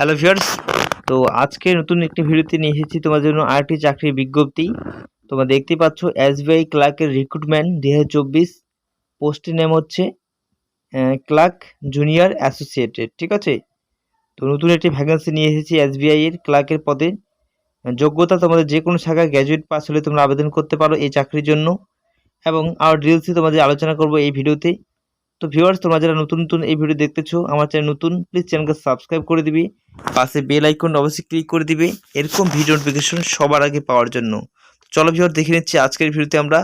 Hello viewers তো আজকে নতুন একটি ভিডিওতে নিয়ে এসেছি তোমার জন্য আরেকটি চাকরির বিজ্ঞপ্তি। তোমরা দেখতে পাচ্ছ এসবিআই ক্লার্কের রিক্রুটমেন্ট দুই হাজার চব্বিশ। পোস্টের নেম হচ্ছে ক্লার্ক জুনিয়র অ্যাসোসিয়েটেড ঠিক আছে? তো নতুন একটি ভ্যাকেন্সি নিয়ে এসেছি এসবিআই এর ক্লার্কের পদে। যোগ্যতা তোমাদের যে কোনো শাখায় গ্র্যাজুয়েট পাস হলে তোমরা আবেদন করতে পারো এই চাকরির জন্য। এবং আর ডিটেলসে তোমাদের আলোচনা করব এই ভিডিওতে। তো ভিউয়ার্স তোমরা যারা নতুন নতুন এই ভিডিও দেখতেছো, আমার চ্যানেল নতুন প্লিজ চ্যানেলকে সাবস্ক্রাইব করে দিবি। পাশে বেল আইকন অবশ্যই ক্লিক করে দিবে। এরকম ভিডিও নোটিফিকেশন সবার আগে পাওয়ার জন্য। চলো ভিউয়ার দেখে নিচ্ছি আজকের ভিডিওতে আমরা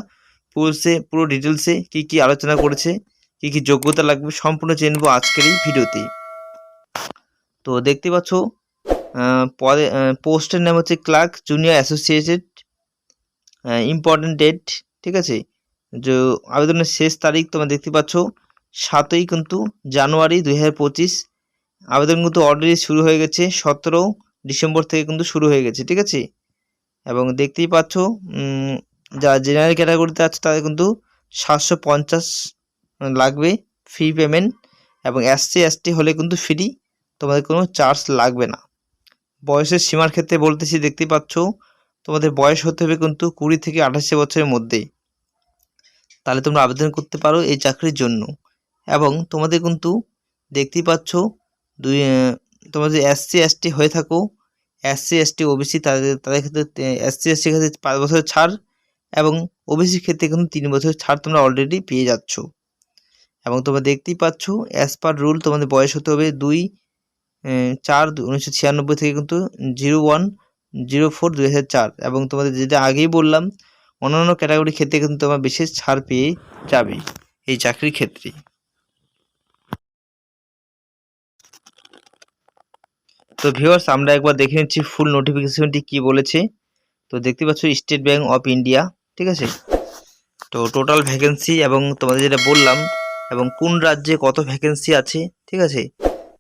পুরোসে, পুরো ডিটেলসে কি কি আলোচনা করেছে, কি কি যোগ্যতা লাগবে, সম্পূর্ণ জেনে নেব আজকের এই ভিডিওতে তো দেখতে পাচ্ছ পদে পোস্টের নাম হচ্ছে clerk junior associated important date ঠিক আছে? যে আবেদনের শেষ তারিখ তোমরা দেখতে পাচ্ছ সাতই কিন্তু জানুয়ারি দুই হাজার পঁচিশ। আবেদন কিন্তু অলরেডি শুরু হয়ে গেছে, সতেরো ডিসেম্বর থেকে কিন্তু শুরু হয়ে গেছে, ঠিক আছে? এবং দেখতেই পাচ্ছ যারা জেনারেল ক্যাটাগরিতে আছে, তাদের কিন্তু সাতশো পঞ্চাশ লাগবে ফ্রি পেমেন্ট এবং এসসি এসটি হলে কিন্তু ফ্রি তোমাদের কোনো চার্জ লাগবে না। বয়সের সীমার ক্ষেত্রে বলতেছি, দেখতেই পাচ্ছ, তোমাদের বয়স হতে হবে কিন্তু কুড়ি থেকে আঠাশি বছরের মধ্যে। তাহলে তোমরা আবেদন করতে পারো এই চাকরির জন্য। এবং তোমাদের কিন্তু দেখতেই পাচ্ছ দুই তোমরা যদি এসসি এসটি হয়ে থাকো। এসসি এসটি ওবিসি তাদের তাদের ক্ষেত্রে এসসি এসটির ক্ষেত্রে পাঁচ বছরের ছাড় এবং ওবিসির ক্ষেত্রে কিন্তু তিন বছর ছাড় তোমরা অলরেডি পেয়ে যাচ্ছ। এবং তোমরা দেখতেই পাচ্ছ অ্যাজ পার রুল তোমাদের বয়স হতে হবে দুই চার উনিশশো ছিয়ানব্বই থেকে কিন্তু জিরো ওয়ান জিরো ফোর দুই হাজার চার। এবং তোমাদের যেটা আগেই বললাম, অন্যান্য ক্যাটাগরির ক্ষেত্রে কিন্তু তোমরা বিশেষ ছাড় পেয়ে যাবে এই চাকরির ক্ষেত্রে। তো ভিউয়ার্স আমরা একবার দেখে নিচ্ছি ফুল নোটিফিকেশনটি কি বলেছে। তো দেখতে পাচ্ছ স্টেট ব্যাংক অফ ইন্ডিয়া ঠিক আছে? তো টোটাল ভ্যাকেন্সি এবং তোমাদের যেটা বললাম, এবং কোন রাজ্যে কত ভ্যাকেন্সি আছে, ঠিক আছে?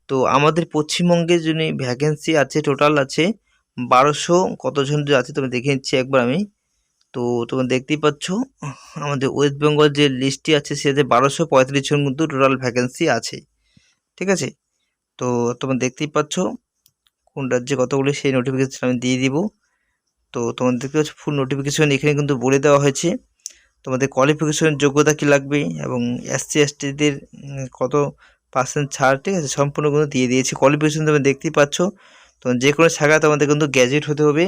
তো আমাদের পশ্চিমবঙ্গে যিনি ভ্যাকেন্সি আছে টোটাল আছে বারোশো কতজন আছে, তুমি দেখে নিচ্ছি একবার আমি। তো তোমরা দেখতেই পাচ্ছ, আমাদের ওয়েস্ট বেঙ্গল যে লিস্টটি আছে, সেতে বারোশো পঁয়ত্রিশ জন কিন্তু টোটাল ভ্যাকেন্সি আছে, ঠিক আছে? তো তোমরা দেখতেই পাচ্ছ কোন রাজ্যে কতগুলি সেই নোটিফিকেশান আমি দিয়ে দিব। তো তোমাদেরকে হচ্ছে ফুল নোটিফিকেশন এখানে কিন্তু বলে দেওয়া হয়েছে। তোমাদের কোয়ালিফিকেশনের যোগ্যতা কী লাগবে এবং এসসি এসটিদের কত পার্সেন্ট ছাড়, ঠিক আছে? সম্পূর্ণ কিন্তু দিয়ে দিয়েছি। কোয়ালিফিকেশন তুমি দেখতেই পাচ্ছ। তো যে কোনো শাখা তোমাদের কিন্তু গ্র্যাজুয়েট হতে হবে,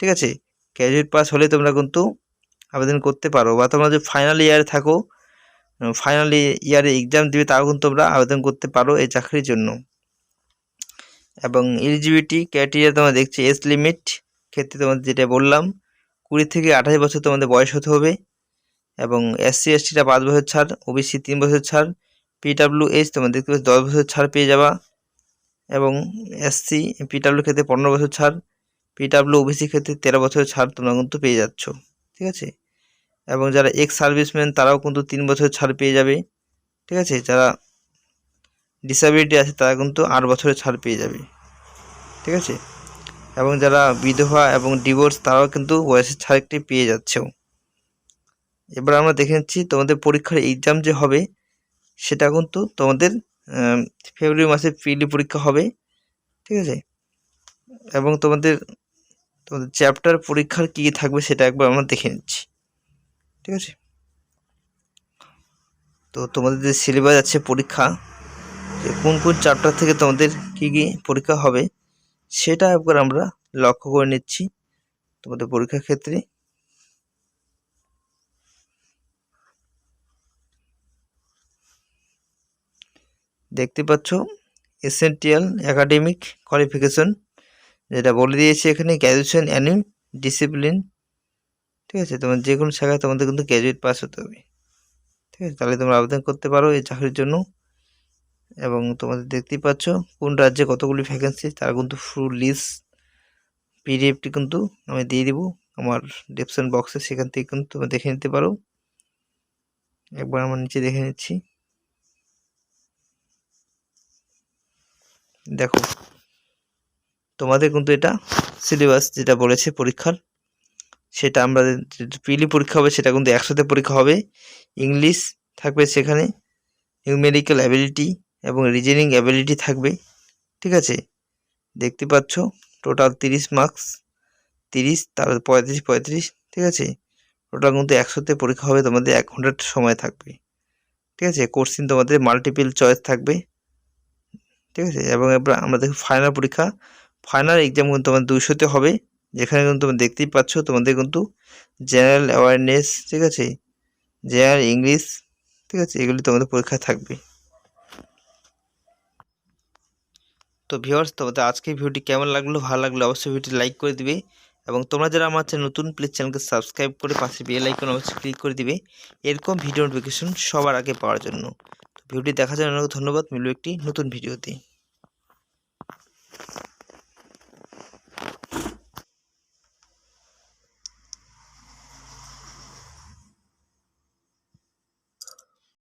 ঠিক আছে? গ্র্যাজুয়েট পাস হলে তোমরা কিন্তু আবেদন করতে পারো বা তোমরা যদি ফাইনাল ইয়ারে থাকো ফাইনাল ইয়ারে এক্সাম দিবে, তাও কিন্তু তোমরা আবেদন করতে পারো এই চাকরির জন্য। এবং এলিজিবিলিটি ক্রাইটেরিয়া তোমরা দেখছি এজ লিমিট ক্ষেত্রে তোমাদের যেটা বললাম, কুড়ি থেকে আঠাশ বছর তোমাদের বয়স হতে হবে এবং এসসি এসটিটা পাঁচ বছর ছাড় ওবিসি তিন বছর ছাড় পিডাব্লিউ এইচ তোমরা দেখতে পাচ্ছ দশ বছর ছাড় পেয়ে যাবা এবং এসসি পিডাব্লিউ ক্ষেত্রে পনেরো বছর ছাড় পিডাব্লিউ ওবিসি ক্ষেত্রে তেরো বছর ছাড় তোমরা কিন্তু পেয়ে যাচ্ছ, ঠিক আছে? এবং যারা এক্স সার্ভিসম্যান তারাও কিন্তু তিন বছর ছাড় পেয়ে যাবে, ঠিক আছে? যারা ডিসেবিলিটি আছে, তারা কিন্তু আট বছরের ছাড় পেয়ে যাবে। ঠিক আছে? এবং যারা বিধবা এবং ডিভোর্স তারাও কিন্তু বয়সের ছাড় একটি পেয়ে যাচ্ছেও। এবার আমরা দেখে নিচ্ছি তোমাদের পরীক্ষার এক্সাম যে হবে, সেটা কিন্তু তোমাদের ফেব্রুয়ারি মাসে পিডি পরীক্ষা হবে। ঠিক আছে? এবং তোমাদের তোমাদের চ্যাপ্টার পরীক্ষার কী থাকবে সেটা একবার আমরা দেখে নিচ্ছি। ঠিক আছে? তো তোমাদের যে সিলেবাস আছে পরীক্ষা কোন কোন চ্যাপ্টার থেকে তোমাদের কী কী পরীক্ষা হবে, সেটা একবার আমরা লক্ষ্য করে নিচ্ছি তোমাদের পরীক্ষার ক্ষেত্রে। দেখতে পাচ্ছ এসেন্টিয়াল একাডেমিক কোয়ালিফিকেশন যেটা বলে দিয়েছে এখানে গ্র্যাজুয়েশন অ্যানিম ডিসিপ্লিন ঠিক আছে, তোমার যে কোনো শাখায় তোমাদের কিন্তু গ্র্যাজুয়েট পাস হতে হবে। ঠিক আছে, তাহলে তোমরা আবেদন করতে পারো এই চাকরির জন্য। এবং তোমাদের দেখতেই পাচ্ছ কোন রাজ্যে কতগুলি ভ্যাকেন্সি তারা কিন্তু ফুল লিস্ট পিডিএফটি কিন্তু আমি দিয়ে দিব। আমার ডেসক্রিপশন বক্সে সেখান থেকে কিন্তু তোমরা দেখে নিতে পারো। একবার আমার নিচে দেখে নিচ্ছি। দেখো, তোমাদের কিন্তু এটা সিলেবাস যেটা বলেছে পরীক্ষার, সেটা আমরা পিলি পরীক্ষা হবে, সেটা কিন্তু একসাথে পরীক্ষা হবে। ইংলিশ থাকবে সেখানে নিউমেরিক্যাল অ্যাবিলিটি এবং রিজনিং অ্যাবিলিটি থাকবে, ঠিক আছে? দেখতে পাচ্ছ টোটাল তিরিশ মার্কস তিরিশ, তারপর পঁয়ত্রিশ পঁয়ত্রিশ, ঠিক আছে? টোটাল কিন্তু একশোতে পরীক্ষা হবে, তোমাদের এক ঘণ্টার সময় থাকবে, ঠিক আছে? কোশ্চিন তোমাদের মাল্টিপল চয়েস থাকবে, ঠিক আছে? এবং এবার আমাদের ফাইনাল পরীক্ষা। ফাইনাল এক্সাম কিন্তু তোমাদের দুশোতে হবে, যেখানে কিন্তু তোমরা দেখতেই পাচ্ছ, তোমাদের কিন্তু জেনারেল অ্যাওয়ারনেস ঠিক আছে? জেনারেল ইংলিশ ঠিক আছে? এগুলি তোমাদের পরীক্ষা থাকবে। তো ভিউয়ার্স তোমাদের আজকে ভিডিওটি কেমন লাগল? ভালো লাগল অবশ্যই ভিডিওটি লাইক করে দিবে এবং তোমরা যারা আমার চ্যানেল নতুন প্লিজ চ্যানেলকে সাবস্ক্রাইব করে পাশে বেল আইকন অবশ্যই ক্লিক করে দিবে। এরকম ভিডিও নোটিফিকেশন সবার আগে পাওয়ার জন্য। তো ভিডিওটি দেখার জন্য ধন্যবাদ। মিলবে একটি নতুন ভিডিওতে